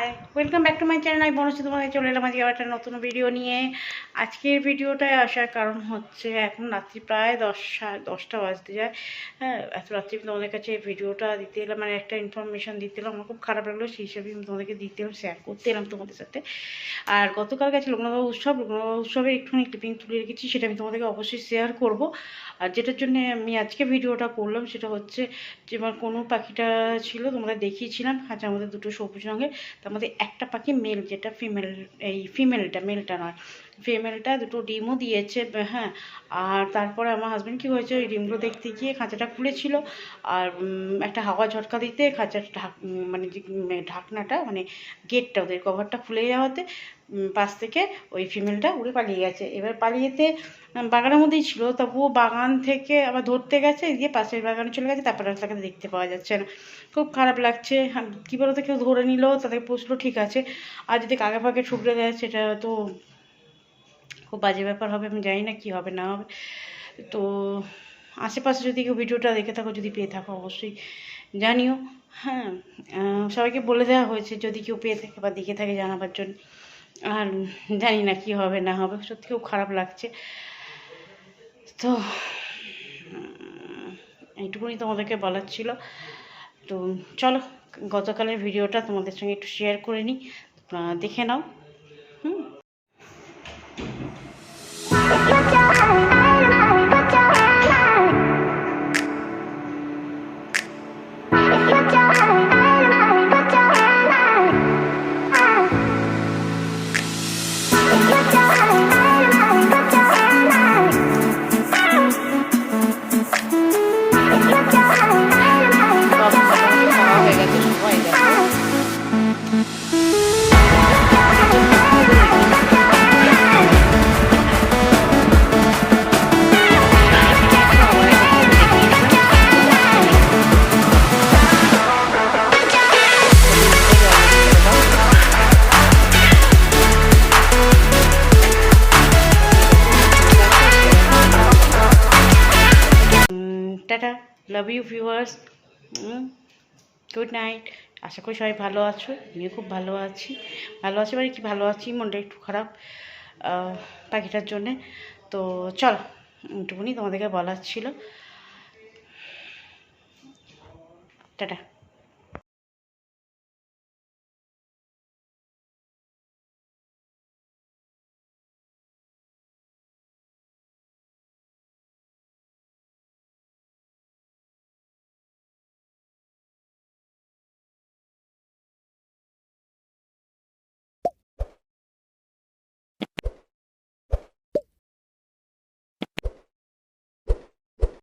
Bye. Channel আমি বনছি তোমাদের চলে এলাম আজকে একটা নতুন ভিডিও নিয়ে। আজকের ভিডিওটায় আসার কারণ হচ্ছে এখন রাত্রি প্রায় দশ সা- দশটা বাজতে যায়। হ্যাঁ এত রাত্রি তোমাদের কাছে ভিডিওটা দিতে এলাম মানে একটা ইনফরমেশন দিতে এলাম। আমার খুব খারাপ লাগল, সেই হিসাবে আমি তোমাদেরকে দিতে এলাম শেয়ার করতে এলাম তোমাদের সাথে। আর গতকাল গেছে লোকনাথ উৎসব। লোকনাথ উৎসবের একটুখানি ক্লিপিং তুলে রেখেছি, সেটা আমি তোমাদেরকে অবশ্যই শেয়ার করব। আর যেটার জন্য আমি আজকে ভিডিওটা করলাম, সেটা হচ্ছে যে আমার কোনো পাখিটা ছিল তোমাদের দেখিয়েছিলাম। খাঁচার মধ্যে দুটো সবুজ রঙের তার মধ্যে একটা পাখি মেল যেটা ফিমেল এই ফিমেলটা মেলটা নয়। ফিমেলটা, দুটো ডিমও দিয়েছে হ্যাঁ। আর তারপরে আমার হাজব্যান্ড কী হয়েছে ওই ডিমগুলো দেখতে গিয়ে খাঁচাটা খুলেছিল আর একটা হাওয়া ঝটকা দিতে খাঁচার ঢাক মানে যে ঢাকনাটা মানে গেটটা ওদের কভারটা খুলে যাওয়াতে পাশ থেকে ওই ফিমেলটা উড়ে পালিয়ে গেছে। এবার পালিয়েতে বাগানের মধ্যেই ছিল, তবুও বাগান থেকে আবার ধরতে গেছে দিয়ে পাশের বাগানে চলে গেছে, তারপরে তাকে দেখতে পাওয়া যাচ্ছে না। খুব খারাপ লাগছে হাম- কী বলতো, কেউ ধরে নিল তাদেরকে পুষলো ঠিক আছে। আর যদি কাকে ফাঁকে ঠুকরে দেয়, সেটা তো খুব বাজে ব্যাপার হবে, আমি জানি না কী হবে, না হবে। তো আশেপাশে যদি কেউ ভিডিওটা দেখে থাকো, যদি পেয়ে থাকো, অবশ্যই জানিও। হ্যাঁ সবাইকে বলে দেওয়া হয়েছে, যদি কেউ পেয়ে থাকে বা দেখে থাকে জানাবার জন্য। আর জানি না কি হবে, না হবে, সত্যি খুব খারাপ লাগছে। তো এইটুকুনি তোমাদেরকে বলার ছিল। তো চলো, গতকালের ভিডিওটা তোমাদের সঙ্গে একটু শেয়ার করে নিই। দেখে নাও। হয়ে love you viewers good night আশা করি সবাই ভালো আছো। আমিও খুব ভালো আছি। ভালো আছি মানে কি ভালো আছি? মনটা একটু খারাপ পাখিটার জন্যে। তো চল একটুকুনি তোমাদেরকে বলার ছিল। টাটা।